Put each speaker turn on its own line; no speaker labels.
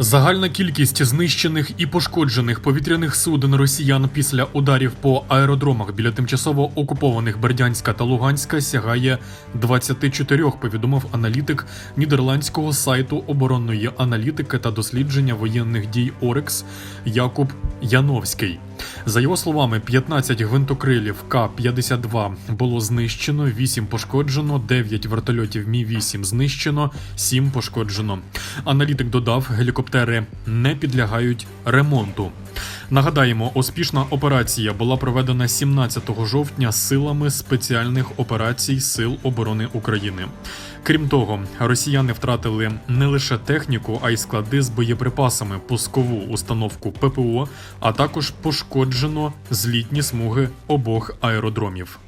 Загальна кількість знищених і пошкоджених повітряних суден росіян після ударів по аеродромах біля тимчасово окупованих Бердянська та Луганська сягає 24, повідомив аналітик нідерландського сайту оборонної аналітики та дослідження воєнних дій Орекс Якуб Яновський. За його словами, 15 гвинтокрилів К-52 було знищено, 8 пошкоджено, 9 вертольотів Мі-8 знищено, 7 пошкоджено. Аналітик додав, гелікоптери не підлягають ремонту. Нагадаємо, успішна операція була проведена 17 жовтня силами спеціальних операцій Сил оборони України. Крім того, росіяни втратили не лише техніку, а й склади з боєприпасами, пускову установку ППО, а також пошкоджено злітні смуги обох аеродромів.